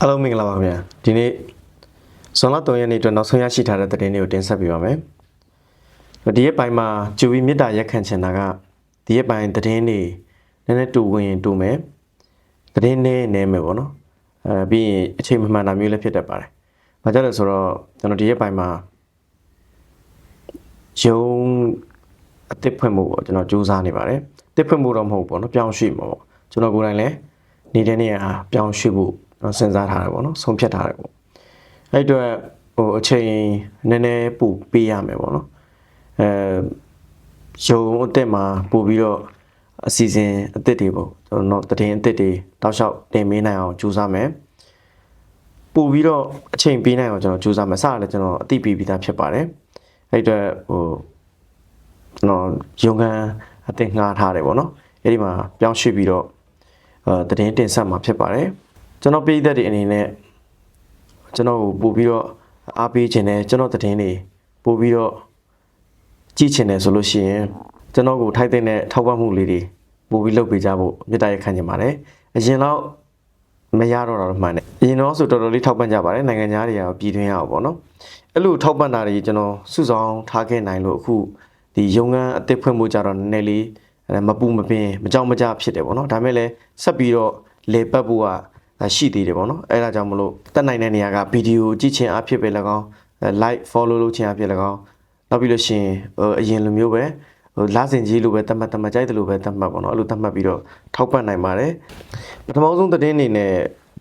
အားလုံးမင်္ဂလာပါခင်ဗျာဒီနေ့ဇွန်လ3ရက်နေ့အတွက်နောက်ဆုံးရရှိထားတဲ့သတင်းတွေကိုတင်ဆက်ပေးပါမယ်ဒီရက်ပိုင်းမှာကျူပြီးမြစ်တာရက်ခံချင်တာကဒီရက်ပိုင်းသတင်းတွေနည်းနည်းတူဝင်ရင်တူမယ်သတင်းနည်းနည်းမယ်ပေါ့နော်အဲပြီးရင်အချိန်မမှန်တာမျိုးလည်းဖြစ်တတ်ပါတယ်ဘာကြောင့်လဲဆိုတော့ကျွန်တော်ဒီရက်ပိုင်းမှာရုံအစ်စ်ဖွင့်မှုပေါ့ကျွန်တော်စူးစမ်းနေပါတယ်တစ်ဖွင့်မှုတော့မဟုတ်ဘူးပေါ့နော်ပြောင်းရွှေ့မှာပေါ့ကျွန်တော်ကိုယ်တိုင်လည်းနေတဲ့နေရာပြောင်းရွှေ့ဖို့ကျွန် တော်စဉ်းစားထားတယ်ပေါ့နော်ဆုံးဖြတ်ထားတယ်ပေါ့အဲ့အတွက်ဟိုအချိန်နည်းနည်းပို့ပေးရမယ်ပေါ့နော်အဲရုံအစ်စ်မှာပို့ပြီးတော့အစီအစဉ်အစ်စ်တွေပေါ့ကျွန်တော်တည်င်းအစ်စ်တွေတောက်လျှောက်တင်ပေးနိုင်အောင်ကြိုးစားမယ်ပို့ပြီးတော့အချိန်ပေးနိုင်အောင်ကျွန်တော်ကြိုးစားမယ်စရလည်းကျွန်တော်အသိပေးပြီးသားဖြစ်ပါတယ်အဲ့အတွက်ဟိုကျွန်တော်ရုံကန်အသင်ငှားထားတယ်ပေါ့နော်အဲ့ဒီမှာပြောင်းရွှေ့ပြီးတော့အဲတည်င်းတင်ဆက်မှာဖြစ်ပါတယ် ကျွန်တော်ပြည်သက်တွေအနေနဲ့ကျွန်တော်ကိုပို့ပြီးတော့အားပေးခြင်းနဲ့ကျွန်တော်တည်င်းတွေပို့ပြီးတော့ကြည့်ချင်တယ်ဆိုလို့ရှိရင်ကျွန်တော်ကိုထိုက်တဲ့ထောက်ပံ့မှုလေးတွေပို့ပြီးလုပ်ပေးကြဖို့မြတ်တာရက်ခံချင်ပါတယ်အရင်တော့မရတော့တော့မှန်တယ်အရင်တော့ဆိုတော်တော်လေးထောက်ပံ့ကြပါတယ်နိုင်ငံသားတွေရောပြည်တွင်းရအောင်ပေါ့နော်အဲ့လိုထောက်ပံ့တာတွေကျွန်တော်စုဆောင်ထားခဲ့နိုင်လို့အခုဒီရုံငန်းအသစ်ဖွင့်မှုကြတော့နည်းနည်းလေးအဲမပူမပင်မကြောက်မကြဖြစ်တယ်ပေါ့နော်ဒါမဲ့လည်းဆက်ပြီးတော့လေပတ်ဖို့က ရှိသေးတယ်ပေါ့နော်အဲ့ဒါကြောင့်မလို့တက်နိုင်တဲ့နေရာကဗီဒီယိုကြည့်ခြင်းအဖြစ်ပဲ၎င်း like follow လုပ်ခြင်းအဖြစ်၎င်းနောက်ပြီးလို့ရှိရင်ဟိုအရင်လိုမျိုးပဲဟိုလာစင်ကြီးလိုပဲတတ်မှတ်တတ်မှတ်ကြိုက်တယ်လို့ပဲတတ်မှတ်ပေါ့နော်အဲ့လိုတတ်မှတ်ပြီးတော့ထောက်ပံ့နိုင်ပါတယ်ပထမဆုံးသတင်းအနေနဲ့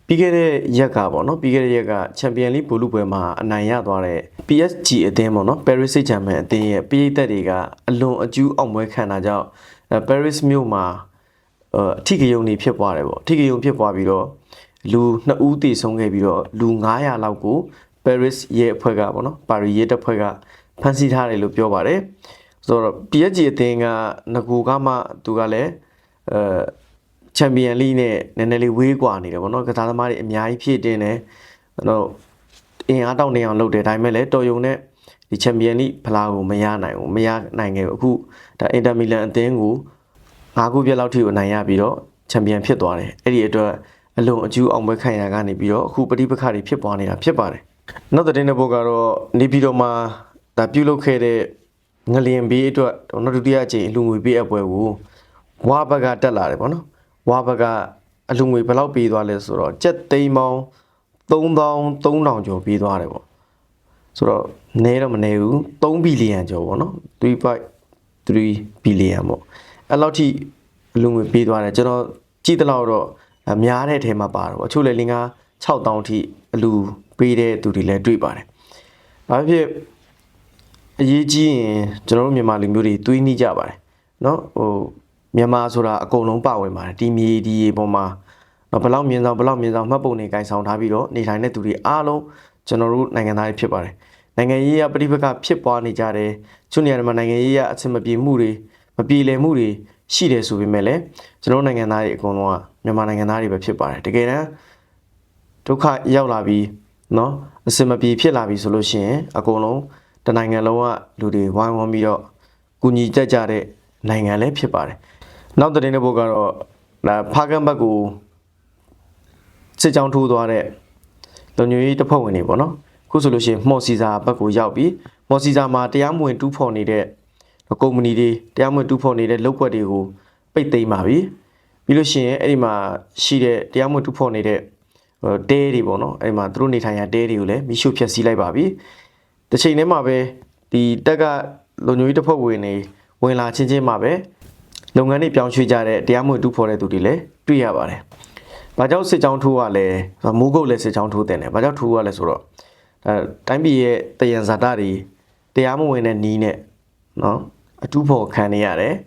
ပြီးခဲ့တဲ့ရက်ကပေါ့နော်ပြီးခဲ့တဲ့ရက်ကချန်ပီယံလိဘူလူပွဲမှာအနိုင်ရသွားတဲ့ PSG အသင်းပေါ့နော် Paris Saint-Germain အသင်းရဲ့ပြည်သက်တွေကအလွန်အကျူးအောင်ပွဲခံတာကြောင့်အဲ Paris မြို့မှာအအထီကယုံနေဖြစ်သွားတယ်ပေါ့အထီကယုံဖြစ်သွားပြီးတော့ လူ2ဦးတည်ဆုံးခဲ့ပြီးတော့လူ900လောက်ကို Paris ရဲ့အဖွဲ့ကပေါ့နော်ပါရီရဲ့တပ်ဖွဲ့ကဖမ်းဆီးထားတယ်လို့ပြောပါတယ်ဆိုတော့ PSG အသင်းကငကူကမှသူကလည်းအဲချန်ပီယံလိနဲ့နည်းနည်းလေးဝေးကွာနေတယ်ပေါ့နော်ကစားသမားတွေအများကြီးဖြည့်တင်းတယ်ကျွန်တော်အင်အားတောင်းနေအောင်လုပ်တယ်ဒါပေမဲ့လည်းတော်ယုံနဲ့ဒီချန်ပီယံလိဖလားကိုမရနိုင်ဘူးမရနိုင်ခဲ့ဘူးအခုဒါအင်တာမီလန်အသင်းကို၅ခုပြည့်လောက်ထိကိုနိုင်ရပြီးတော့ချန်ပီယံဖြစ်သွားတယ်အဲ့ဒီအတွက် အလွန်အကျူးအောင်ပွဲခံရကနေပြီးတော့အခုပဋိပက္ခတွေဖြစ်ပွားနေတာဖြစ်ပါတယ်နောက်တဲ့တဲ့ဘုတ်ကတော့နေပြည်တော်မှာဒါပြုတ်လုခဲ့တဲ့ငလျင်ဘေးအတွက်နောက်ဒုတိယအကြိမ်အလူငွေပေးအပ်ပွဲကိုဝါဘကတက်လာတယ်ပေါ့နော်ဝါဘကအလူငွေဘယ်လောက်ပေးသွားလဲဆိုတော့ကြက်သိန်းပေါင်း3300ကျော်ပေးသွားတယ်ပေါ့ဆိုတော့နဲတော့မနေဘူး3ဘီလီယံကျော်ပေါ့နော်3.3ဘီလီယံပေါ့အဲ့လောက်ထိအလူငွေပေးသွားတယ်ကျွန်တော်ကြည့်သလောက်တော့အ များတဲ့ထဲမှာပါတော့အချို့လည်းလင်းကား6000အထိအလူပေးတဲ့သူတွေလည်းတွေ့ပါတယ်။ဘာဖြစ်အရေးကြီးရင်ကျွန်တော်တို့မြန်မာလူမျိုးတွေတွေးနှိကြပါတယ်။နော်ဟိုမြန်မာဆိုတာအကုန်လုံးပါဝင်ပါတယ်။ဒီမြေဒီရေပေါ်မှာနော်ဘလောက်မြင်ဆောင်ဘလောက်မြင်ဆောင်မှတ်ပုံတွေကင်ဆောင်ထားပြီးတော့နေထိုင်တဲ့သူတွေအားလုံးကျွန်တော်တို့နိုင်ငံသားတွေဖြစ်ပါတယ်။နိုင်ငံရေးရပဋိပက္ခဖြစ်ပွားနေကြတယ်။ကျွနေရမှာနိုင်ငံရေးရအဆင်မပြေမှုတွေမပြေလည်မှုတွေရှိတယ်ဆိုပေမဲ့လည်းကျွန်တော်နိုင်ငံသားတွေအကုန်လုံးက မြန်မာနိုင်ငံသားတွေပဲဖြစ်ပါတယ်တကယ်တမ်းဒုက္ခရောက်လာပြီးเนาะအဆင်မပြေဖြစ်လာပြီဆိုလို့ရှိရင်အကုန်လုံးတနိုင်ငံလုံးကလူတွေဝိုင်းဝန်းပြီးတော့ကူညီကြကြတဲ့နိုင်ငံလည်းဖြစ်ပါတယ်နောက်တဲ့တဲ့ဘုတ်ကတော့ဒါဖားကန့်ဘက်ကိုစစ်ကြောင်းထိုးသွားတဲ့လုံညွေးတပ်ဖွဲ့ဝင်တွေပေါ့နော်ခုဆိုလို့ရှိရင်မော်စီစာဘက်ကိုရောက်ပြီးမော်စီစာမှာတရားမဝင်တူးဖော်နေတဲ့ကုမ္ပဏီတွေတရားမဝင်တူးဖော်နေတဲ့လုပ်ကွက်တွေကိုပိတ်သိမ်းပါပြီ ပြီးလို့ရှိရင်အဲ့ဒီမှာရှိတဲ့တရားမဝင်တူးဖော်နေတဲ့ဟိုတဲတွေပေါ့နော်အဲ့ဒီမှာသူတို့နေထိုင်ရတဲတွေကိုလည်းမိရှုဖျက်ဆီးလိုက်ပါပြီတစ်ချိန်တည်းမှာပဲဒီတက်ကလုံညွေးတပ်ဖွဲ့ဝင်တွေဝင်လာချင်းချင်းမှာပဲလုပ်ငန်းတွေပြောင်းရွှေ့ကြတဲ့တရားမဝင်တူးဖော်တဲ့သူတွေလည်းတွေ့ရပါတယ်။ဘာကြောင့်စစ်ကြောင်းထိုးကလည်းမူးကုတ်လည်းစစ်ကြောင်းထိုးတယ်တယ်။ဘာကြောင့်ထိုးကလည်းဆိုတော့အဲတိုင်းပြည်ရဲ့တယံဇာတာတွေတရားမဝင်တဲ့နီးနဲ့နော်အတူဖို့ခံနေရတယ်။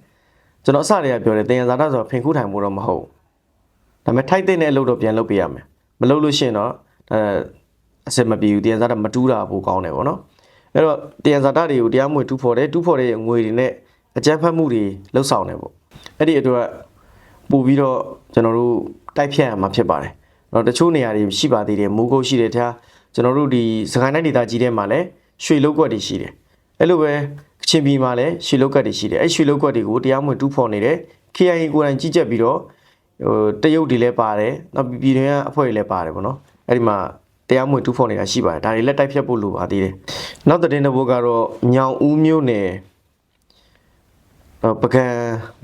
ကျွန်တော်အစတည်းကပြောတယ်တယံဇာတာဆိုတော့ဖင်ခုထိုင်မှုတော့မဟုတ်။ဒါပေမဲ့ထိုက်တဲ့အလုပ်တော့ပြန်လုပ်ပေးရမယ်။မလုပ်လို့ရှိရင်တော့အဲအစစ်မပြေဘူးတယံဇာတာမတူးတာပိုကောင်းတယ်ပေါ့နော်။အဲ့တော့တယံဇာတာတွေကိုတရားမဝင်တူးဖော်တယ်တူးဖော်တဲ့ငွေတွေနဲ့အကြမ်းဖက်မှုတွေလှုပ်ဆောင်တယ်ပေါ့။အဲ့ဒီအတွက်ပို့ပြီးတော့ကျွန်တော်တို့တိုက်ဖြတ်ရမှာဖြစ်ပါတယ်။တော့တချို့နေရာတွေရှိပါသေးတယ်မူကုတ်ရှိတယ်ထားကျွန်တော်တို့ဒီစကိုင်းတိုင်းဒေသကြီးထဲမှာလည်းရွှေလုတ်ကွက်တွေရှိတယ်။အဲ့လိုပဲ ကချင်ပြည်မှာလည်းရွှေလုတ်ကွက်တွေရှိတယ်။အဲ့ရွှေလုတ်ကွက်တွေကိုတရားမဝင်တူးဖော်နေတယ်။ KIA ကိုယ်တိုင်ကြီးကြက်ပြီးတော့ဟိုတရုတ်တွေလည်းပါတယ်။နောက်ပြည်တွင်းကအဖွဲ့တွေလည်းပါတယ်ပေါ့နော်။အဲ့ဒီမှာတရားမဝင်တူးဖော်နေတာရှိပါတယ်ဒါတွေလည်းတိုက်ဖြတ်ဖို့လိုပါသေးတယ်နောက်သတင်းတစ်ပုဒ်ကတော့ညောင်ဦးမြို့နယ်အော်ပကံ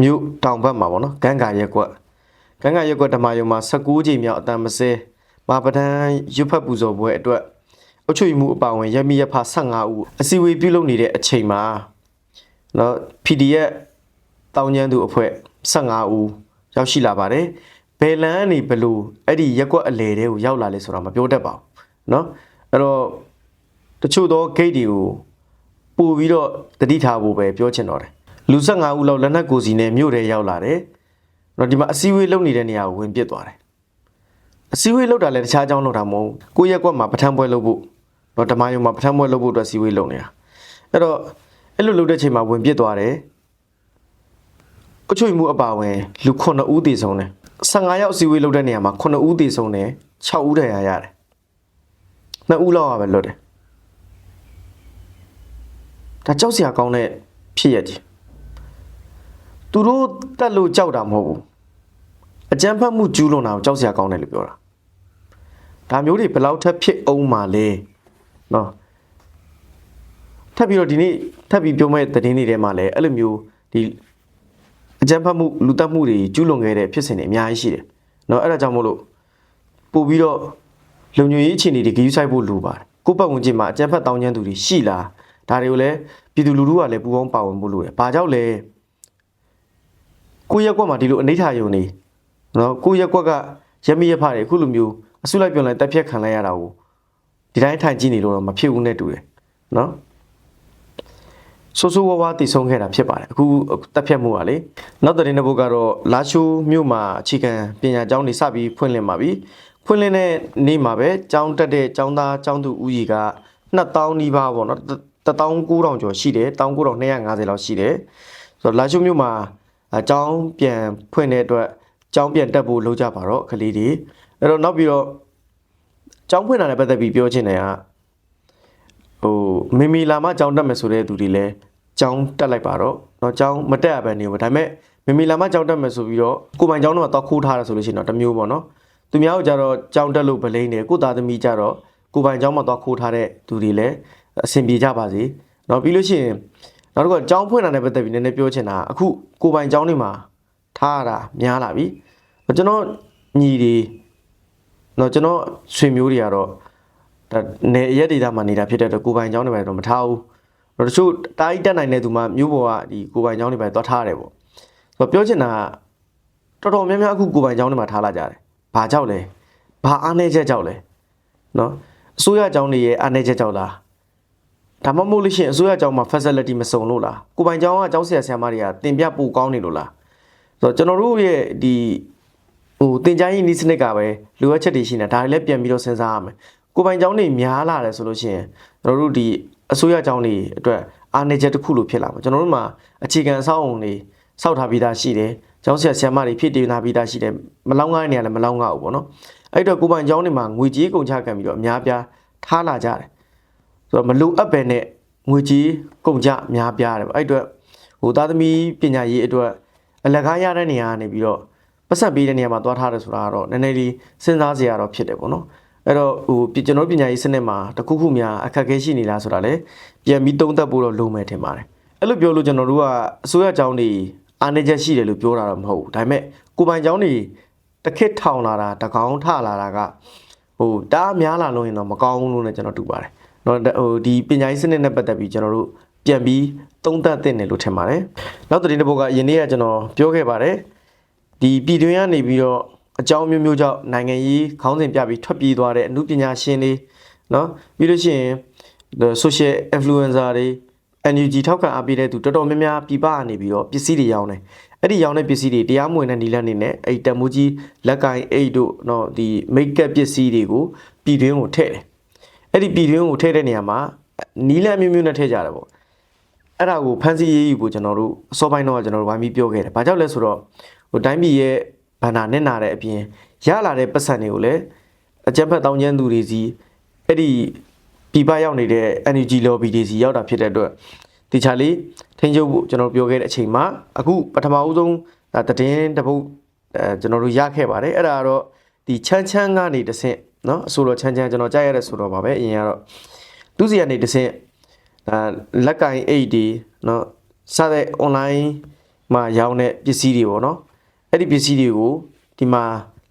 မြို့တောင်ဘက်မှာပေါ့နော်ဂန်ဂါရက်ကွက်ကန်ဂါရက်ကွက်ဓမ္မယုံမှာ16ချိန်မြောက်အတန်မစဲမာပဒန်းရွတ်ဖတ်ပူဇော်ပွဲအတွက် အုတ်ချွေမှုအပါအဝင်ရမီရဖ15ဦးအစီအဝေးပြုလုပ်နေတဲ့အချိန်မှာနော် PDF တောင်းကျမ်းသူအဖွဲ့15ဦးရောက်ရှိလာပါတယ်ဘယ်လန်းကနေဘလို့အဲ့ဒီရက်ကွက်အလေတွေကိုရောက်လာလဲဆိုတာမပြောတတ်ပါဘူးเนาะအဲ့တော့တချို့သော gate တွေကိုပို့ပြီးတော့တတိထားဖို့ပဲပြောချင်တော့တယ်လူ15ဦးလောက်လက်နက်ကိုစီနဲ့မြို့ထဲရောက်လာတယ်เนาะဒီမှာအစည်းအဝေးလုပ်နေတဲ့နေရာကိုဝင်ပစ်သွားတယ်အစည်းအဝေးလုပ်တာလည်းတခြားအကြောင်းလုပ်တာမဟုတ်ဘူးကိုယ့်ရက်ကွက်မှာပထမပွဲလုပ်ဖို့ နော်ဓမ္မယုံမှာပထမဘွဲ့လုပ်ဖို့အတွက်စီဝေးလုပ်နေတာအဲ့တော့အဲ့လိုလုပ်တဲ့ချိန်မှာဝင်ပြစ်သွားတယ်အချွေမှုအပါဝင်လူ9ဦးတည်ဆုံးတယ်15ယောက်စီဝေးလုပ်တဲ့နေရာမှာ9ဦးတည်ဆုံးတယ်6ဦးတရားရတယ်2ဦးလောက်ပဲလွတ်တယ်ဒါကြောက်စရာကောင်းတဲ့ဖြစ်ရကြီးသူတို့တက်လို့ကြောက်တာမဟုတ်ဘူးအကြမ်းဖက်မှုကျူးလွန်တာကိုကြောက်စရာကောင်းတယ်လို့ပြောတာဒါမျိုးတွေဘယ်လောက်ထက်ဖြစ်အောင်မှာလဲ နော်ထပ်ပြီးတော့ဒီနေ့ထပ်ပြီးပြောမဲ့သတင်းတွေထဲမှာလည်းအဲ့လိုမျိုးဒီအကြမ်းဖက်မှုလူတက်မှုတွေကျူးလွန်ခဲ့တဲ့ဖြစ်စဉ်တွေအများကြီးရှိတယ်နော်အဲ့ဒါကြောင့်မို့လို့ပို့ပြီးတော့လုံခြုံရေးအခြေအနေတွေဂရုစိုက်ဖို့လိုပါတယ်ကိုယ့်ပတ်ဝန်းကျင်မှာအကြမ်းဖက်တောင်းကျမ်းသူတွေရှိလားဒါတွေကိုလည်းပြည်သူလူထုကလည်းပူးပေါင်းပါဝင်ဖို့လိုတယ်ဘာကြောင့်လဲကိုယ့်ရက်ကွက်မှာဒီလိုအနိဋ္ဌာယုံနေနော်ကိုယ့်ရက်ကွက်ကရမရဖတွေအခုလိုမျိုးအဆုလိုက်ပြောင်းလိုက်တက်ဖြတ်ခံလိုက်ရတာကို ဒီတိုင်းထိုင်ကြည့်နေလို့တော့မဖြစ်ဘူးနဲ့တူတယ်နော်ဆိုးဆိုးဝါးဝါးတည်ဆုံးခဲ့တာဖြစ်ပါတယ်အခုတက်ဖြတ်မှုကလေနောက်တဲ့နေဘုတ်ကတော့လာရှိုးမြို့မှာအခြေခံပညာကျောင်းတွေစပြီးဖွင့်လှစ်ပါပြီဖွင့်လှစ်တဲ့နေ့မှာပဲကျောင်းတက်တဲ့ကျောင်းသားကျောင်းသူဦးရေက2000နီးပါးပေါ့နော်19000ကျော်ရှိတယ်19250လောက်ရှိတယ်ဆိုတော့လာရှိုးမြို့မှာကျောင်းပြန်ဖွင့်တဲ့အတွက်ကျောင်းပြန်တက်ဖို့လှုပ်ကြပါတော့ကလေးတွေအဲ့တော့နောက်ပြီးတော့ ကျောင်းဖွင့်တာနဲ့ပတ်သက်ပြီးပြောချင်တယ်က ဟိုမိမိလာမကြောင်းတက်မယ်ဆိုတဲ့သူတွေလည်းကြောင်းတက်လိုက်ပါတော့เนาะကြောင်းမတက်ရဘဲနေဘူးဒါပေမဲ့မိမိလာမကြောင်းတက်မယ်ဆိုပြီးတော့ကိုပိုင်ကြောင်းတော့တော့ခိုးထားရဆိုလို့ရှိရင်တော့တစ်မျိုးပေါ့နော်သူများကကြတော့ကြောင်းတက်လို့ဗလိန်တယ်ကိုသားသမီးကြတော့ကိုပိုင်ကြောင်းမှာတော့ခိုးထားတဲ့သူတွေလည်းအဆင်ပြေကြပါစေเนาะပြီးလို့ရှိရင်နောက်တစ်ခုကကြောင်းဖွင့်တာနဲ့ပတ်သက်ပြီးနည်းနည်းပြောချင်တာအခုကိုပိုင်ကြောင်းတွေမှာထားရတာများလာပြီကျွန်တော်ညီတွေ တော့ကျွန်တော်ဆွေမျိုးတွေကတော့နေအရက်ဒေတာမှာနေတာဖြစ်တဲ့အတွက်ကိုပိုင်ကျောင်းတွေပဲတော့မထားဘူးတော့တချို့တိုင်းတက်နိုင်တဲ့သူမှမြို့ပေါ်ကဒီကိုပိုင်ကျောင်းတွေပဲသွားထားတယ်ပေါ့ဆိုတော့ပြောချင်တာကတော်တော်များများအခုကိုပိုင်ကျောင်းတွေမှာထားလာကြတယ်ဘာကြောက်လဲဘာအားနည်းချက်ကြောက်လဲနော်အစိုးရကျောင်းတွေရဲ့အားနည်းချက်ကြောက်လားဒါမှမဟုတ်လို့ရှိရင်အစိုးရကျောင်းမှာ facility မစုံလို့လားကိုပိုင်ကျောင်းကကျောင်းဆရာဆရာမတွေကတင်ပြပို့ကောင်းနေလို့လားဆိုတော့ကျွန်တော်တို့ရဲ့ဒီ ဟိုတင် जा ရေးနီးစနစ်ကပဲလိုအပ်ချက်တွေရှိနေတာဒါတွေလည်းပြန်ပြီးတော့စဉ်းစားရမယ်ကိုယ်ပိုင်ကျောင်းတွေများလာတယ်ဆိုလို့ရှိရင်ကျွန်တော်တို့ဒီအစိုးရကျောင်းတွေအတွက်အားနည်းချက်တစ်ခုလိုဖြစ်လာမှာကျွန်တော်တို့မှာအခြေခံအဆောက်အုံတွေစောက်ထားပြီးသားရှိတယ်ကျောင်းဆရာဆရာမတွေဖြစ်တည်နာပြီးသားရှိတယ်မလောင်းကားနေရလည်းမလောင်းကားဘူးပေါ့နော်အဲ့တော့ကိုယ်ပိုင်ကျောင်းတွေမှာငွေကြေးကုန်ချခံပြီးတော့အများပြားထားလာကြတယ်ဆိုတော့မလိုအပ်ပဲနဲ့ငွေကြေးကုန်ကြအများပြားတယ်ပေါ့အဲ့အတွက်ဟိုသားသမီးပညာရေးအတွက်အလကားရတဲ့နေရာကနေပြီးတော့ ပတ်ဆက်ပေးတဲ့နေရာမှာသွားထားတယ်ဆိုတာကတော့နည်းနည်းလေးစဉ်းစားစရာတော့ဖြစ်တယ်ပေါ့နော်အဲ့တော့ဟိုပြကျွန်တော်တို့ပညာရေးစနစ်မှာတခုခုများအခက်အခဲရှိနေလားဆိုတာလည်းပြန်ပြီးသုံးသပ်ဖို့တော့လိုမယ်ထင်ပါတယ်အဲ့လိုပြောလို့ကျွန်တော်တို့ကအစိုးရကျောင်းတွေအားနည်းချက်ရှိတယ်လို့ပြောတာတော့မဟုတ်ဘူးဒါပေမဲ့ကိုယ်ပိုင်ကျောင်းတွေတစ်ခစ်ထောင်လာတာတကောင်းထလာတာကဟိုတားများလာလို့ရင်တော့မကောင်းဘူးလို့လည်းကျွန်တော်တူပါတယ်เนาะဟိုဒီပညာရေးစနစ်နဲ့ပတ်သက်ပြီးကျွန်တော်တို့ပြန်ပြီးသုံးသပ်သင့်တယ်လို့ထင်ပါတယ်နောက်သတင်းတစ်ပုဒ်ကယင်းနေ့ကကျွန်တော်ပြောခဲ့ပါတယ် ဒီပြည်တွင်းကနေပြီးတော့အကြောင်းမျိုးမျိုးကြောင့်နိုင်ငံရေးခေါင်းစဉ်ပြပြီးထွက်ပြေးသွားတဲ့အမှုပညာရှင်တွေနော်ပြီးလို့ရှိရင် social influencer တွေ NUG ထောက်ခံအားပေးတဲ့သူတော်တော်များများပြပနေပြီးတော့ပစ္စည်းတွေရောင်းတယ်အဲ့ဒီရောင်းတဲ့ပစ္စည်းတွေတရားမဝင်တဲ့နီလန်းနေနဲ့အဲ့တမိုးကြီးလက်ကင်အိတ်တို့နော်ဒီ make up ပစ္စည်းတွေကိုပြည်တွင်းကိုထည့်တယ်အဲ့ဒီပြည်တွင်းကိုထည့်တဲ့နေရာမှာနီလန်းမျိုးမျိုးနဲ့ထည့်ကြတယ်ပေါ့အဲ့ဒါကိုဖန်စီရေးယူဖို့ကျွန်တော်တို့အစောပိုင်းတော့ကျွန်တော်တို့ဝိုင်းပြီးပြောခဲ့တယ်။ဘာကြောင့်လဲဆိုတော့ တိုင်းပြည်ရဲ့ဘန္နာနဲ့နာတဲ့အပြင်ရလာတဲ့ပတ်စံတွေကိုလည်းအကြမ်းဖက်တောင်းကျမ်းသူတွေစီအဲ့ဒီပြပရောက်နေတဲ့ energy lobby တွေစီရောက်တာဖြစ်တဲ့အတွက်ဒီချာလေးထိန်းချုပ်ဖို့ကျွန်တော်ပြောခဲ့တဲ့အချိန်မှာအခုပထမဦးဆုံးတည်င်းတစ်ပုတ်အဲကျွန်တော်တို့ရခဲ့ပါတယ်အဲ့ဒါကတော့ဒီချမ်းချမ်းကနေတစ်ဆင့် เนาะအဆိုတော်ချမ်းချမ်းကျွန်တော်ကြားရတဲ့ဆိုတော်ပါပဲအရင်ကတော့သူစီကနေတစ်ဆင့်ဒါလက်ကင်အိတ်ဒီเนาะစတဲ့ online မှာရောင်းတဲ့ပစ္စည်းတွေပေါ့နော် အဲ့ဒီပစ္စည်းတွေကိုဒီမှာ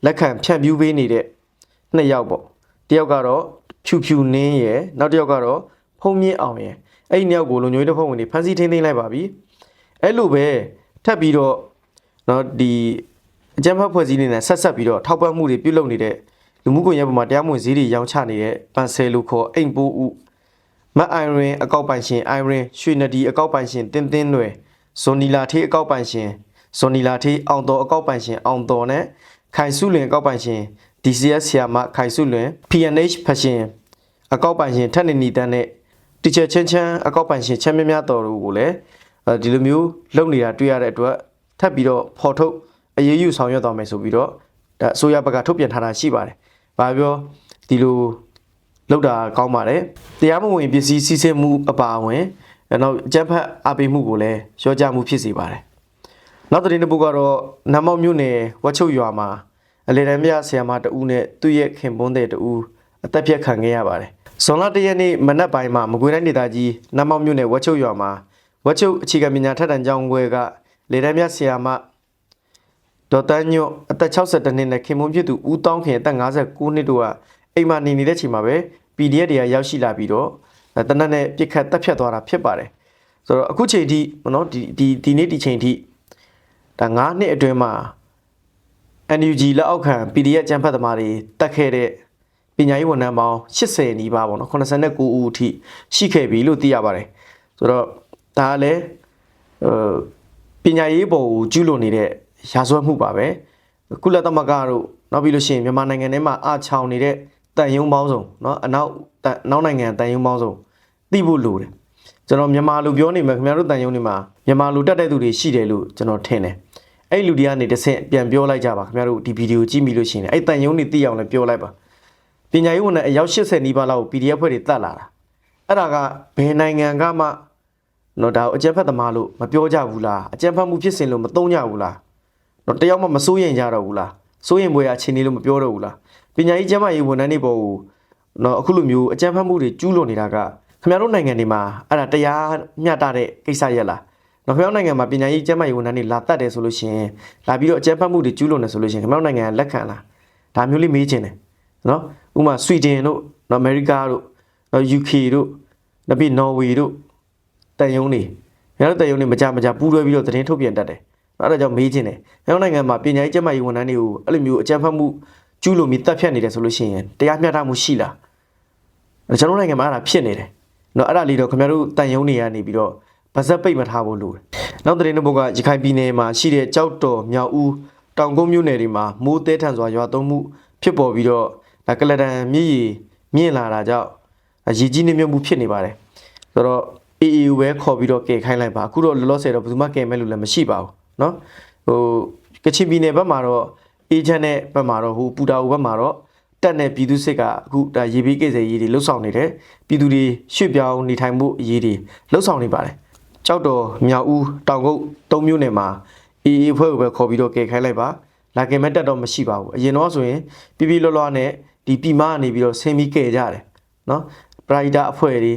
လက်ခံဖြန့်ဖြူးပေးနေတဲ့နှစ်ယောက်ပေါ့တယောက်ကတော့ဖြူဖြူနင်းရယ်နောက်တစ်ယောက်ကတော့ဖုံမြင့်အောင်ရယ်အဲ့ဒီနှစ်ယောက်ကိုလုံညွေးတဲ့ဖုံဝင်တွေဖမ်းဆီးထိန်းသိမ်းလိုက်ပါပြီအဲ့လိုပဲထပ်ပြီးတော့เนาะဒီအကြမ်းဖက်ဖွဲ့စည်းနေတဲ့ဆက်ဆက်ပြီးတော့ထောက်ပံ့မှုတွေပြုလုပ်နေတဲ့လူမှုကွန်ရက်ပေါ်မှာတရားမဝင်ဈေးတွေရောင်းချနေတဲ့ပန်ဆယ်လူခေါ်အိမ်ပိုးဦးမတ်အိုင်ရင်အကောက်ပိုင်ရှင်အိုင်ရင်ရွှေနဒီအကောက်ပိုင်ရှင်တင်းတင်းတွေဇွန်နီလာထေးအကောက်ပိုင်ရှင် ဇွန်နီလာထေးအောင်တော်အကောက်ပိုင်ရှင်အောင်တော်နဲ့ခိုင်စုလွင်အကောက်ပိုင်ရှင် DCS ဆီယာမခိုင်စုလွင် PNH ဖရှင်အကောက်ပိုင်ရှင်ထက်နေနီတန်းနဲ့တီချာချင်းချမ်းအကောက်ပိုင်ရှင်ချမ်းမြမြတော်တို့ကိုလည်းအဲဒီလိုမျိုးလုပ်နေတာတွေ့ရတဲ့အတွက်ထပ်ပြီးတော့ဖော်ထုတ်အရေးယူဆောင်ရွက်သွားမယ်ဆိုပြီးတော့ဒါအစိုးရဘက်ကထုတ်ပြန်ထားတာရှိပါတယ်။ဘာပြောဒီလိုလောက်တာကောင်းပါတယ်။တရားမဝင်ပစ္စည်းစီးဆင်းမှုအပါအဝင်အဲနောက်အကြက်ဖက်အပိမှုကိုလည်းရောကြမှုဖြစ်စေပါတယ်။ နောက်သတင်းတစ်ပုဒ်ကတော့နမောက်မြို့နယ်ဝက်ချုပ်ရွာမှာအလေတန်းမြဆရာမတဦးနဲ့သူ့ရဲ့ခင်ပွန်းတဲ့တဦးအသက်ပြတ်ခံခဲ့ရပါတယ်။ဇွန်လ၁ရက်နေ့မနက်ပိုင်းမှာမကွေးတိုင်းဒေသကြီးနမောက်မြို့နယ်ဝက်ချုပ်ရွာမှာဝက်ချုပ်အခြေခံပညာထက်တန်းကျောင်းခွဲကလေတန်းမြဆရာမဒေါ်တန်းညွတ်အသက်62နှစ်နဲ့ခင်မွန်းဖြစ်သူဦးတောင်းခင်အသက်59နှစ်တို့ကအိမ်မှာနေနေတဲ့ချိန်မှာပဲ PDF တွေကရောက်ရှိလာပြီးတော့အဲတနက်နဲ့ပြစ်ခတ်တက်ဖြတ်သွားတာဖြစ်ပါတယ်ဆိုတော့အခုချိန်ထိနော်ဒီဒီဒီနေ့ဒီချိန်ထိ ဒါ9နှစ်အတွင်းမှာ NUG လက်အောက်ခံ PDF ကျန်းဖတ်သမားတွေတက်ခဲ့တဲ့ပညာရေးဝန်ထမ်းပေါင်း80နီးပါးပေါ့နော်89ဦးအထိရှိခဲ့ပြီလို့သိရပါတယ်ဆိုတော့ဒါကလည်းဟို ပညာရေးပေါ်ကိုကျူးလွန်နေတဲ့ရာဇဝတ်မှုပါပဲကုလသမဂ္ဂတို့နောက်ပြီးလို့ရှိရင်မြန်မာနိုင်ငံထဲမှာအချောင်နေတဲ့တန်ယုံပေါင်းစုံเนาะအနောက်တန်နောက်နိုင်ငံတန်ယုံပေါင်းစုံသိဖို့လိုတယ်ကျွန်တော်မြန်မာလူပြောနေမှာခင်ဗျားတို့တန်ယုံတွေမှာမြန်မာလူတက်တဲ့သူတွေရှိတယ်လို့ကျွန်တော်ထင်တယ် အဲ့လူတွေကနေတစ်ဆင့်ပြန်ပြောလိုက်ကြပါခင်ဗျားတို့ဒီဗီဒီယိုကြည့်မိလို့ရှိရင်အဲ့တန်ယုံတွေသိအောင်လည်းပြောလိုက်ပါပညာရေးဝန်ထမ်းအယောက်80နီးပါးလောက် PDF ဖွဲ့တွေတတ်လာတာအဲ့ဒါကဘယ်နိုင်ငံကမှနော်ဒါကိုအကြမ်းဖက်သမားလို့မပြောကြဘူးလားအကြမ်းဖက်မှုဖြစ်စဉ်လို့မသုံးကြဘူးလားနော်တယောက်မှမစိုးရင်ကြတော့ဘူးလားစိုးရင်ဘွယ်အချင်းလေးလို့မပြောတော့ဘူးလားပညာရေးကျမ်းမာရေးဝန်ထမ်းတွေပေါ်ကိုနော်အခုလိုမျိုးအကြမ်းဖက်မှုတွေကျူးလွန်နေတာကခင်ဗျားတို့နိုင်ငံတွေမှာအဲ့ဒါတရားမျှတတဲ့ကိစ္စရက်လား နော်ခင်ဗျားတို့နိုင်ငံမှာပညာရေးကျမ်းမာရေးဝန်ထမ်းတွေလာတတ်တယ်ဆိုလို့ရှိရင်လာပြီးတော့အကြမ်းဖက်မှုတွေကျူးလွန်တယ်ဆိုလို့ရှိရင်ခင်ဗျားတို့နိုင်ငံကလက်ခံလားဒါမျိုးလေးမေးချင်တယ်နော်ဥပမာဆွီဒင်တို့နော်အမေရိကတို့နော် UK တို့နောက်ပြီးနော်ဝေတို့တန်ယုံနေရတဲ့တန်ယုံနေမကြမကြပူးတွဲပြီးတော့သတင်းထုတ်ပြန်တတ်တယ်။အဲ့ဒါကြောင့်မေးခြင်းတယ်။မြန်မာနိုင်ငံမှာပညာရေးကျန်းမာရေးဝန်ထမ်းတွေကိုအဲ့လိုမျိုးအကြမ်းဖက်မှုကျူးလွန်ပြီးတပ်ဖြတ်နေတယ်ဆိုလို့ရှိရင်တရားမျှတမှုရှိလား။အဲ့ကျွန်တော်နိုင်ငံမှာအဲ့ဒါဖြစ်နေတယ်။နော်အဲ့ဒါလေးတော့ခင်ဗျားတို့တန်ယုံနေရနေပြီးတော့ ဗဇက်ပိတ်မထားဖို့လိုတယ်။နောက်သတင်းတစ်ပုဒ်ကရခိုင်ပြည်နယ်မှာရှိတဲ့ကြောက်တော်မြောက်ဦးတောင်ကုန်းမြို့နယ်တွေမှာမိုးတဲထန်စွာရွာသွန်းမှုဖြစ်ပေါ်ပြီးတော့ဒါကလဒန်မြည်ရည်မြင့်လာတာကြောင့်ရေကြီးနေမြုပ်မှုဖြစ်နေပါတယ်။ဆိုတော့ AAU ပဲခေါ်ပြီးတော့ကဲခိုင်းလိုက်ပါအခုတော့လောလောဆယ်တော့ဘယ်သူမှကဲမဲ့လို့လည်းမရှိပါဘူးเนาะဟိုကချင်ပြည်နယ်ဘက်မှာတော့ agent နဲ့ဘက်မှာတော့ဟိုပူတာဟိုဘက်မှာတော့တက်နဲ့ပြည်သူစစ်ကအခုဒါရေဘေးကိစ္စရေးတွေလှုပ်ဆောင်နေတယ်ပြည်သူတွေရွှေ့ပြောင်းနေထိုင်မှုအရေးတွေလှုပ်ဆောင်နေပါတယ် ကြောက်တော်မြောက်ဦးတောင်ကုတ်သုံးမြို့နယ်မှာအေအေဖွဲ့ကိုပဲခေါ်ပြီးတော့ကယ်ခိုင်းလိုက်ပါလာကင်မဲ့တက်တော့မရှိပါဘူးအရင်တော့ဆိုရင်ပြပြလောလောနဲ့ဒီပြီမကနေပြီးတော့ဆင်းပြီးကယ်ကြတယ်နော်ပရိုက်တာအဖွဲ့တွေ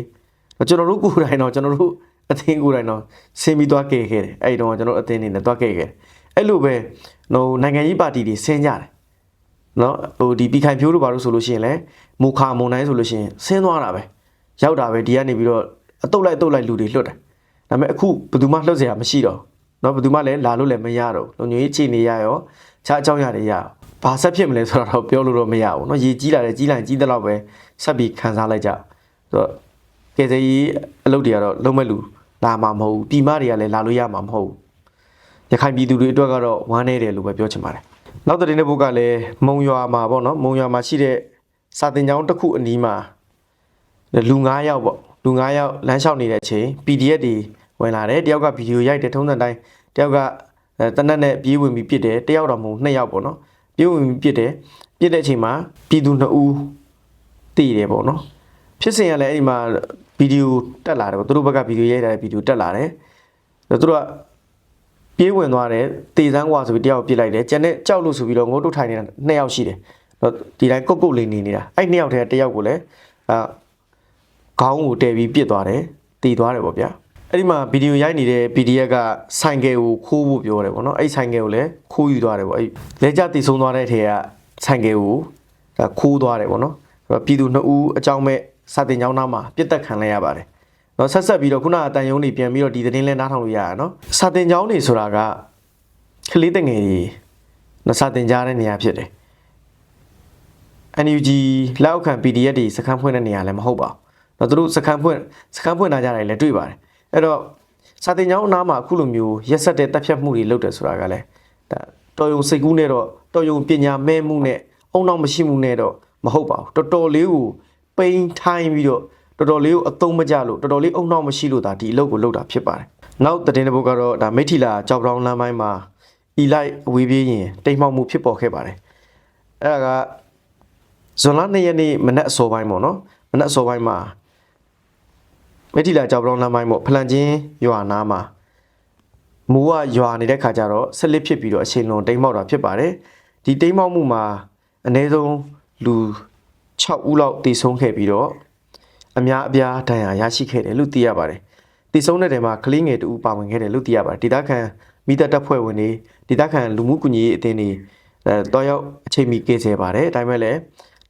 ကျွန်တော်တို့ကိုယ်တိုင်တော့ကျွန်တော်တို့အသင်းကိုယ်တိုင်တော့ဆင်းပြီးသွားကယ်ခဲ့တယ်အဲ့ဒီတော့ကျွန်တော်အသင်းနေနဲ့သွားကယ်ခဲ့တယ်အဲ့လိုပဲဟိုနိုင်ငံရေးပါတီတွေဆင်းကြတယ်နော်ဟိုဒီပြီးခိုင်ဖြိုးတို့ဘာလို့ဆိုလို့ရှိရင်လဲမူခါမုံတိုင်းဆိုလို့ရှိရင်ဆင်းသွားတာပဲရောက်တာပဲဒီကနေပြီးတော့အတုတ်လိုက်တုတ်လိုက်လူတွေလွတ်တယ် ဒါပေမဲ့အခုဘယ်သူမှလှုပ်เสียမရှိတော့နော်ဘယ်သူမှလည်းလာလို့လည်းမရတော့လုံညွေးချီနေရရောခြားအကြောင်းရတယ်ရရောဘာဆက်ဖြစ်မလဲဆိုတော့ပြောလို့တော့မရဘူးเนาะရေကြီးလာတယ်ကြီးလိုက်ကြီးတဲ့လောက်ပဲဆက်ပြီးခံစားလိုက်ကြဆိုတော့ ကယ်ဆယ်ရေးအလုပ်တွေကတော့လုံးမဲ့လူလာမှာမဟုတ်ဘူးပြည်မတွေကလည်းလာလို့ရမှာမဟုတ်ဘူးရခိုင်ပြည်သူတွေအတွက်ကတော့ဝမ်းနေတယ်လို့ပဲပြောချင်ပါတယ်နောက်တဲ့တဲ့ဘုတ်ကလည်းမုံရွာမှာပေါ့နော်မုံရွာမှာရှိတဲ့စာတင်ကျောင်းတစ်ခုအနီးမှာလူ9ယောက်ပေါ့လူ9ယောက်လမ်းလျှောက်နေတဲ့အချိန် PDF တွေ ဝင်လာတယ်တယောက်ကဗီဒီယိုရိုက်တယ်ထုံးစံတိုင်းတယောက်ကအဲတနက်နဲ့ပြေးဝင်ပြီးပြစ်တယ်တယောက်တော့မဟုတ်နှစ်ယောက်ပေါ့နော်ပြေးဝင်ပြီးပြစ်တယ်ပြစ်တဲ့အချိန်မှာပြည်သူ2ဦးတည်တယ်ပေါ့နော်ဖြစ်စဉ်ကလည်းအဲ့ဒီမှာဗီဒီယိုတက်လာတယ်ပေါ့သူတို့ဘက်ကဗီဒီယိုရိုက်ထားတဲ့ဗီဒီယိုတက်လာတယ်သူတို့ကပြေးဝင်သွားတယ်တေစမ်းကွာဆိုပြီးတယောက်ပြစ်လိုက်တယ်ကျန်တဲ့ကြောက်လို့ဆိုပြီးတော့ငိုးတုတ်ထိုင်နေတာနှစ်ယောက်ရှိတယ်တော့ဒီတိုင်းကုတ်ကုတ်လေးနေနေတာအဲ့နှစ်ယောက်တည်းတစ်ယောက်ကိုလည်းအာခေါင်းကိုတဲပြီးပြစ်သွားတယ်တည်သွားတယ်ပေါ့ဗျာ အဲ့ဒီမှာဗီဒီယိုရိုက်နေတဲ့ PDF ကဆိုင်ကယ်ကိုခိုးဖို့ပြောတယ်ပေါ့နော်အဲ့ဆိုင်ကယ်ကိုလည်းခိုးယူသွားတယ်ပေါ့အဲ့လဲကြတည်ဆုံးသွားတဲ့ထဲကဆိုင်ကယ်ကိုဒါခိုးသွားတယ်ပေါ့နော်အဲ့တော့ပြည်သူနှစ်ဦးအကြောင်းမဲ့စာတင်ကျောင်းသားမှာပြစ်တက်ခံလိုက်ရပါတယ်နော်ဆက်ဆက်ပြီးတော့ခုနကအတန်ယုံနေပြန်ပြီးတော့ဒီသတင်းလဲနားထောင်လို့ရရနော်စာတင်ကျောင်းနေဆိုတာကကလေးတငယ်ကြီးနော်စာတင်ကြားတဲ့နေရာဖြစ်တယ် NUG လက်အောက်ခံ PDF တွေစခန်းဖွင့်တဲ့နေရာလည်းမဟုတ်ပါဘူး။တော့သူတို့စခန်းဖွင့်စခန်းဖွင့်လာကြတယ်လည်းတွေ့ပါတယ်။ အဲ့တော့စာတင်ကျောင်းအနားမှာအခုလိုမျိုးရက်ဆက်တဲ့တပ်ဖြတ်မှုတွေလုပ်တယ်ဆိုတာကလည်းဒါတော်ယုံစိတ်ကူးနဲ့တော့တော်ယုံပညာမဲ့မှုနဲ့အုံနောက်မရှိမှုနဲ့တော့မဟုတ်ပါဘူး။တော်တော်လေးကိုပိန်ထိုင်းပြီးတော့တော်တော်လေးကိုအသုံးမကျလို့တော်တော်လေးအုံနောက်မရှိလို့ဒါဒီအလုပ်ကိုလုပ်တာဖြစ်ပါတယ်။နောက်သတင်းတစ်ပုဒ်ကတော့ဒါမိထီလာကြောက်တောင်းလမ်းပိုင်းမှာအီလိုက်အဝေးပြေးရင်တိမ်မှောက်မှုဖြစ်ပေါ်ခဲ့ပါတယ်။အဲ့ဒါကဇွန်လ2ရက်နေ့မနက်အစောပိုင်းပေါ့နော်မနက်အစောပိုင်းမှာ မိထီလာကြောက်ပလောင်းလမ်းပိုင်းပေါ့ဖလန်ချင်းရွာနားမှာမူကရွာနေတဲ့ခါကျတော့ဆက်လက်ဖြစ်ပြီးတော့အချိန်လုံးတိမ်မောက်တာဖြစ်ပါတယ်ဒီတိမ်မောက်မှုမှာအနည်းဆုံးလူ6ဦးလောက်တည်ဆုံးခဲ့ပြီးတော့အများအပြားဒဏ်ရာရရှိခဲ့တယ်လို့သိရပါတယ်တည်ဆုံးတဲ့တဲမှာကလေးငယ်တူပါဝင်ခဲ့တယ်လို့သိရပါတယ်ဒေသခံမိသက်တပ်ဖွဲ့ဝင်တွေဒေသခံလူမှုကွန်ရက်အသင်းတွေအဲတော့ရောက်အချိန်မီကယ်ဆယ်ပါတယ်ဒါပေမဲ့လည်း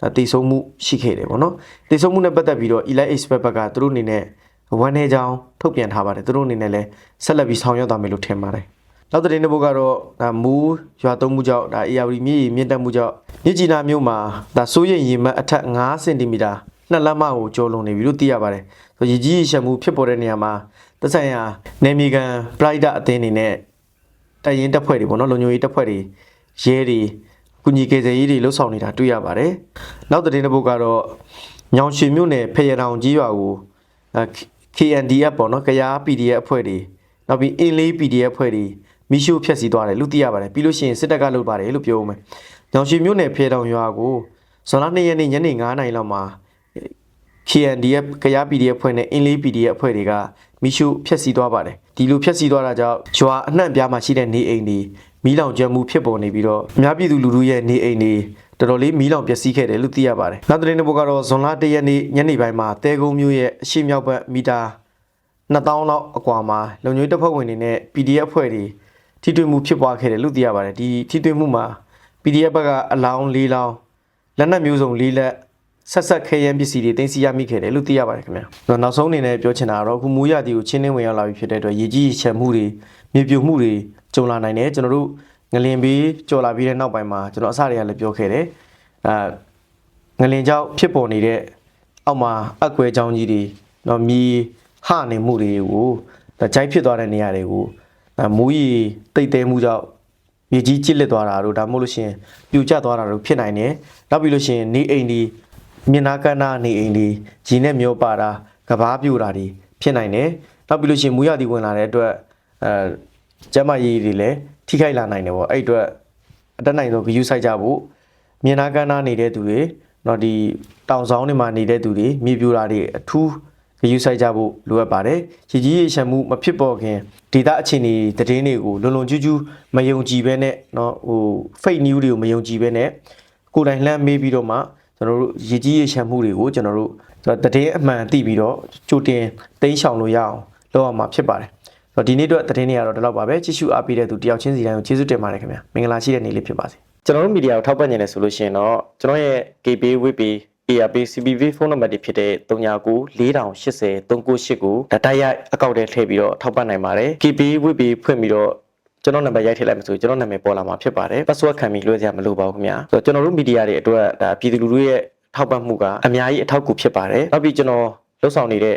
ဒါတည်ဆုံမှုရှိခဲ့တယ်ပေါ့နော်တည်ဆုံမှုနဲ့ပတ်သက်ပြီးတော့ Elite Expert ဘက်ကသူတို့အနေနဲ့ ဝန်နေကြောင်းထုတ်ပြန်ထားပါတယ်သူတို့အနေနဲ့လည်းဆက်လက်ပြီးဆောင်ရွက်သွားမယ်လို့ထင်ပါတယ်နောက်သတင်းတစ်ပုဒ်ကတော့ဒါမူးရွာသုံးမှုကြောင့်ဒါ AR မြည်မြင့်တက်မှုကြောင့်မြစ်ကြီးနားမြို့မှာဒါစိုးရိမ်ရေမှတ်အထက်9စင်တီမီတာနှစ်လက်မကိုကျော်လွန်နေပြီလို့သိရပါတယ်ဆိုရေကြီးရေရှမ်းမှုဖြစ်ပေါ်တဲ့နေရာမှာသက်ဆိုင်ရာနေမီကန် Pride အသင်းအနေနဲ့တရင်တပ်ဖွဲ့တွေပေါ့နော်လုံခြုံရေးတပ်ဖွဲ့တွေရဲတွေကုညီကေဇယ်ရေးတွေလှုပ်ဆောင်နေတာတွေ့ရပါတယ်။နောက်သတင်းတစ်ပုဒ်ကတော့ညောင်ရွှေမြို့နယ်ဖေရတောင်ကြီးရွာကိုအဲ KNDF ပေါ့နော်ကရား PDF အဖွဲ့တွေနောက်ပြီးအင်းလေး PDF အဖွဲ့တွေမိရှုဖျက်ဆီးသွားတယ်လို့သိရပါတယ်ပြီးလို့ရှိရင်စစ်တပ်ကလုပ်ပါတယ်လို့ပြောဦးမယ်။ညောင်ရွှေမြို့နယ်ဖေရတောင်ရွာကိုဇွန်လ2ရက်နေ့ညနေ9:00နာရီလောက်မှာ KNDF ကရား PDF ဖွဲ့နဲ့အင်းလေး PDF အဖွဲ့တွေကမိရှုဖျက်ဆီးသွားပါတယ်ဒီလိုဖျက်ဆီးသွားတာကြောင့်ရွာအနှံ့ပြားမှာရှိတဲ့နေအိမ်တွေမီးလောင်ကျွမ်းမှုဖြစ်ပေါ်နေပြီးတော့အများပြည်သူလူထုရဲ့နေအိမ်တွေ တော်တော်လေးမီးလောင်ပျက်စီးခဲ့တယ်လို့သိရပါတယ်နောက်သတင်းတစ်ပုဒ်ကတော့ဇွန်လ1ရက်နေ့ညနေပိုင်းမှာတဲကုန်းမြို့ရဲ့အရှိမြောက်ဘက်မီတာ2000လောက်အကွာမှာလုံခြုံရေးတပ်ဖွဲ့ဝင်တွေနဲ့ PDF အဖွဲ့တွေထိတွေ့မှုဖြစ်ပွားခဲ့တယ်လို့သိရပါတယ်ဒီထိတွေ့မှုမှာ PDF ဘက်ကအလောင်း၄လောင်းလက်နက်မျိုးစုံ၄လက်ဆက်ဆက်ခဲယမ်းပစ္စည်းတွေတင်စီရမိခဲ့တယ်လို့သိရပါတယ်ခင်ဗျာ။နောက်ဆုံးအနေနဲ့ပြောချင်တာကတော့အခုမိုးရတီကိုချင်းနှင်းဝင်ရောက်လာပြီဖြစ်တဲ့အတွက်ရေကြီးရေချမ်းမှုတွေမြေပြိုမှုတွေကြုံလာနိုင်တယ်ကျွန်တော်တို့ ငလင်ပြီးကြော်လာပြီးတဲ့နောက်ပိုင်းမှာကျွန်တော်အစတွေကလည်းပြောခဲ့တယ်။အာငလင်ကြောင့်ဖြစ်ပေါ်နေတဲ့အောက်မှာအကွဲချောင်းကြီးတွေနော်မြေဟနေမှုတွေကိုဒါကြိုက်ဖြစ်သွားတဲ့နေရာတွေကိုဒါမိုးရီတိတ်တဲမှုကြောင့်မြေကြီးကျစ်လက်သွားတာတို့ဒါမှမဟုတ်လို့ရှရင်ပြူကျသွားတာတို့ဖြစ်နိုင်တယ်။နောက်ပြီးလို့ရှရင်နေအိမ်ဒီမြင်နာကနာနေအိမ်ဒီဂျီနဲ့မျောပါတာကဘာပြူတာတွေဖြစ်နိုင်တယ်။နောက်ပြီးလို့ရှရင်မူရတီဝင်လာတဲ့အတွက်အဲ ကျမကြီးတွေလည်းထိခိုက်လာနိုင်တယ်ပေါ့အဲ့အတွက်အတက်နိုင်ဆုံးဂယူဆိုင်ကြဖို့မြင်နာကနာနေတဲ့သူတွေတော့ဒီတောင်ဆောင်တွေမှာနေတဲ့သူတွေမြေပြူတာတွေအထူးဂယူဆိုင်ကြဖို့လိုအပ်ပါတယ်။ကြီးကြီးရေရှမ်းမှုမဖြစ်ပေါ်ခင်ဒေတာအခြေအနေသတင်းတွေကိုလွန်လွန်ကျူးကျူးမယုံကြည်ဘဲနဲ့เนาะဟို fake news တွေကိုမယုံကြည်ဘဲနဲ့ကိုယ်တိုင်လှမ်းမေးပြီးတော့မှကျွန်တော်တို့ရည်ကြီးရေရှမ်းမှုတွေကိုကျွန်တော်တို့သတင်းအမှန်သိပြီးတော့ကြိုတင်သိမ်းရှောင်လို့ရအောင်လုပ်ရမှာဖြစ်ပါတယ်။ဆို တော့ဒီနေ့အတွက်သတင်းတွေကတော့ဒီလောက်ပါပဲကြည့်ရှုအားပေးတဲ့သူတယောက်ချင်းစီတိုင်းကိုကျေးဇူးတင်ပါတယ်ခင်ဗျာ။မင်္ဂလာရှိတဲ့နေ့လေးဖြစ်ပါစေ။ကျွန်တော်တို့မီဒီယာကိုထောက်ပံ့နေတယ်ဆိုလို့ရှိရင်တော့ကျွန်တော်ရဲ့ KB WP ARP CBV ဖုန်းနံပါတ်တွေဖြစ်တဲ့39 4080 398ကိုဒတာရိုက်အကောင့်ထဲထည့်ပြီးတော့ထောက်ပံ့နိုင်ပါတယ် KB WP ဖွင့်ပြီးတော့ကျွန်တော်နံပါတ်ရိုက်ထည့်လိုက်မှဆိုကျွန်တော်နာမည်ပေါ်လာမှာဖြစ်ပါတယ် password ခံပြီးလွှဲစရာမလိုပါဘူးခင်ဗျာဆိုတော့ကျွန်တော်တို့မီဒီယာတွေအတွက်ဒါပြည်သူလူထုရဲ့ထောက်ပံ့မှုကအများကြီးအထောက်အကူဖြစ်ပါတယ်နောက်ပြီးကျွန်တော်လှုပ်ဆောင်နေတဲ့